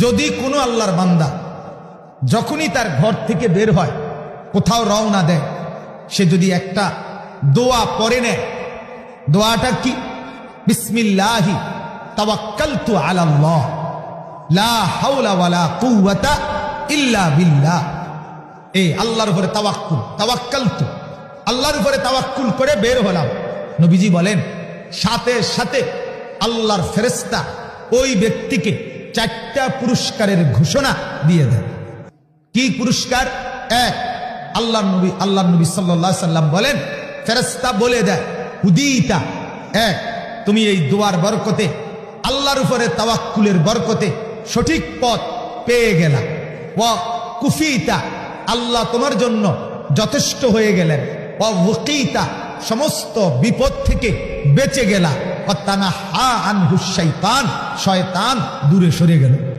যদি কোনো আল্লাহর বান্দা যখনই তার ঘর থেকে বের হয়, কোথাও রওনা দেয়, সে যদি একটা দোয়া পরে নেয়, দোয়াটা কি? বিসমিল্লাহি তাওয়াক্কালতু আলাল্লাহ, লা হাওলা ওয়ালা কুওয়াতা ইল্লা বিল্লাহ। এই আল্লাহর উপরে তাওয়াক্কুল, তাওয়াক্কালতু। আল্লাহর উপরে তাওয়াক্কুল করে বের হলাম। নবীজি বলেন, সাথে সাথে আল্লাহর ফেরেশতা ওই ব্যক্তিকে চারটা পুরস্কারের ঘোষণা দিয়ে দেন। কি পুরস্কার? এক আল্লাহ নবী আল্লাহ নবী সাল্লাহ সাল্লাম বলেন ফেরেস্তা বলে দেয় হুদিতা এক, তুমি এই দুয়ার বরকতে, আল্লাহর উপরে তাওয়াক্কুলের বরকতে সঠিক পথ পেয়ে গেলা। ও কুফিতা, আল্লাহ তোমার জন্য যথেষ্ট হয়ে গেলেন। ও সমস্ত বিপদ থেকে বেঁচে গেলা। শয়তান দূরে সরে গেল।